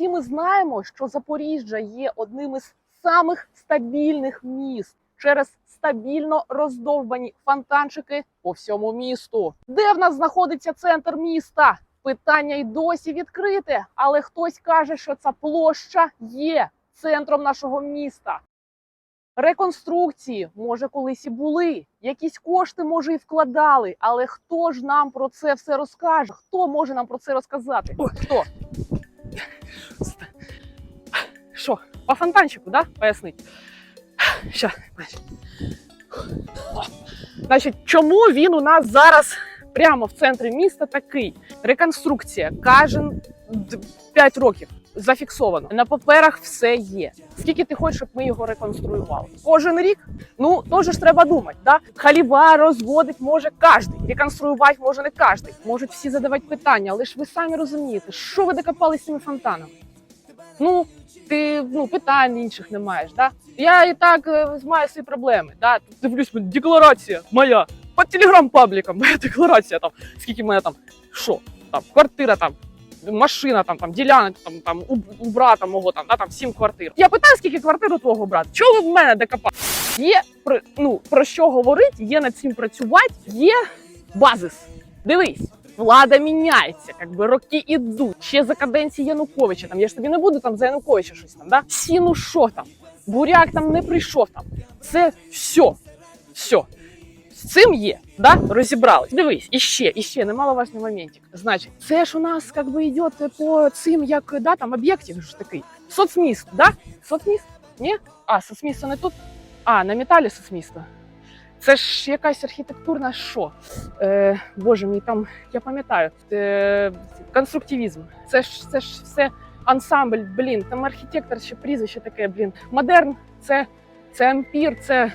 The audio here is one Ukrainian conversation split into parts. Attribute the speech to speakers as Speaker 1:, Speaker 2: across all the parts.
Speaker 1: всі ми знаємо, що Запоріжжя є одним із самих стабільних міст через стабільно роздовбані фонтанчики по всьому місту. Де в нас знаходиться центр міста? Питання й досі відкрите, але хтось каже, що ця площа є центром нашого міста. Реконструкції, може, колись і були, якісь кошти, може, і вкладали, але хто ж нам про це все розкаже? Хто може нам про це розказати? Хто? Що, по фонтанчику, да? Пояснить. Ща, значить. Значить, чому він у нас зараз прямо в центрі міста такий? Реконструкція кожен 5 років зафіксовано. На паперах все є. Скільки ти хочеш, щоб ми його реконструювали? Кожен рік? Ну теж ж треба думати. Да? Халіва розводить може кожен. Реконструювати може не кожен. Можуть всі задавати питання, але ж ви самі розумієте, що ви докопались з цими фонтанами? Ну, ти ну, питань інших не маєш. Да? Я і так е, маю свої проблеми. Да? Дивлюсь, декларація моя. По телеграм-паблікам, моя декларація там, скільки мене там, що, там, квартира там, машина, там, там, ділянка, там, там, у, у брата мого, там, да, там, сім квартир. Я питаю, скільки квартир у твого брата? Чого ви в мене докопали? Є про, ну, про що говорити, є над цим працювати, є базис. Дивись. Влада міняється, якби роки ідуть. Ще за каденції Януковича. Там я ж тобі не буду там за Януковича щось там, да? Сіну що там? Буряк там не прийшов там. Це все. Все. З цим є, да? розібрались. Дивись, іще, іще, немаловажний моментик. Значить, це ж у нас як би йде по цим, як да, там об'єктів ж такий. Соцміст, да? Соцміст? Ні? А, соцмісто не тут. А, на металі соцмісто. Це ж якась архітектурна що? Е, Боже мій, там я пам'ятаю. Е, конструктивізм. Це ж це ж все ансамбль. Блін, там архітектор ще прізвище таке. Блін, модерн. Це, це ампір, це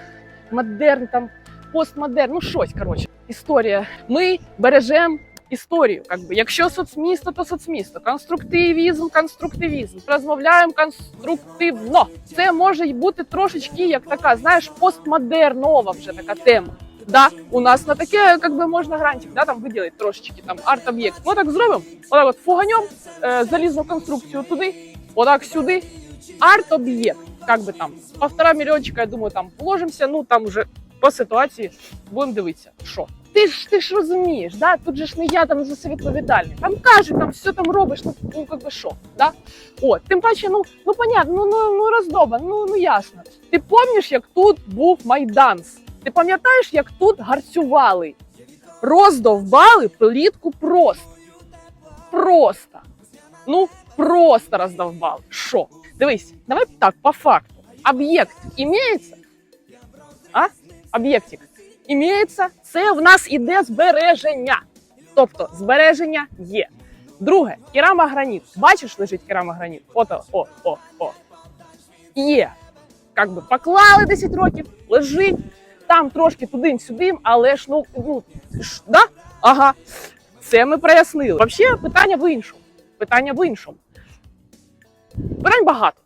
Speaker 1: модерн, там постмодерн. Ну щось коротше. Історія. Ми бережемо історію. Как би. Якщо соцмісто, то соцмісто. Конструктивізм, конструктивізм. Розмовляємо конструктивно. Це може бути трошечки як така, знаєш, постмодернова вже така тема. Да, у нас на таке, як би можна грантик, да, там виділити трошечки там арт-об'єкт. Ми так зробимо, отак от фуганем е, залізну конструкцію туди, отак сюди. Арт-об'єкт, як би там, півтора мільйончика, я думаю, там вложимося, ну там вже по ситуації будемо дивитися, що. Ти ж ти ж розумієш, да? тут же ж не я там за це відповідальний. Там кажуть, там все там робиш, ну, ну як би що, да? От, тим паче, ну, ну понятно, ну, ну, ну роздоба, ну, ну ясно. Ти пам'ятаєш, як тут був майданс? Ти пам'ятаєш, як тут гарцювали? Роздовбали плітку просто. Просто. Ну, просто роздовбали. Що? Дивись, давай так, по факту. Об'єкт імеється? А? Об'єктик. Імеється. Це в нас іде збереження. Тобто збереження є. Друге, керамограніт. Бачиш, лежить керамограніт? Ото, о, о, о. Є. Как би поклали 10 років, лежить там трошки туди-сюди, але ж ну, ну ж, да? Ага. Це ми прояснили. Взагалі, питання в іншому. Питання в іншому. Питань багато.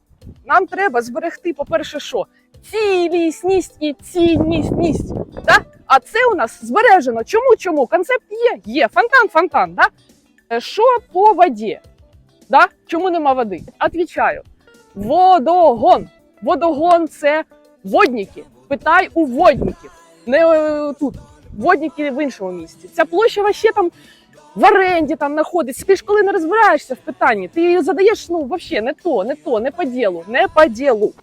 Speaker 1: Нам треба зберегти, по-перше, що? Цілісність і цінність. Да? А це у нас збережено. Чому? Чому? Концепт є, є. Фонтан, фонтан. Да? Е, Що по воді? Да? Чому нема води? Отвічаю. Водогон. Водогон це водники. Питай у водників. Не е, тут. Водники в іншому місці. Ця площа вообще там в оренді там знаходиться. Ти ж коли не розбираєшся в питанні, ти її задаєш ну вообще не то, не то, не по ділу, не по ділу.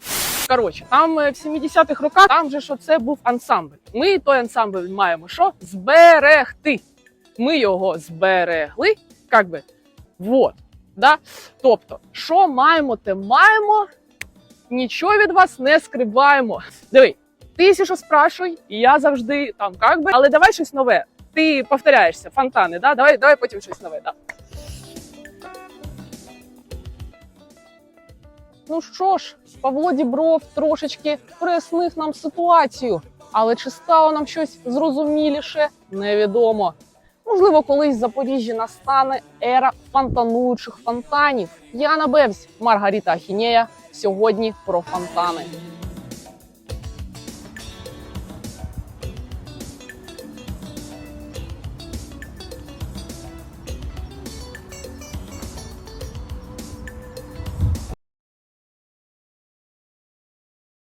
Speaker 1: Коротше, там е, в 70-х роках там же що це був ансамбль. Ми той ансамбль маємо що? Зберегти. Ми його зберегли, як би, вот. Да? Тобто, що маємо, те маємо, нічого від вас не скриваємо. Диви, ти що спрашуй, і я завжди там як би, але давай щось нове. Ти повторяєшся, фонтани, да? давай, давай потім щось нове. Да. Ну що ж, Павло Дібров трошечки прояснив нам ситуацію, але чи стало нам щось зрозуміліше, невідомо. Можливо, колись в Запоріжжі настане ера фонтануючих фонтанів. Яна Бевсь, Маргарита Ахінея. Сьогодні про фонтани.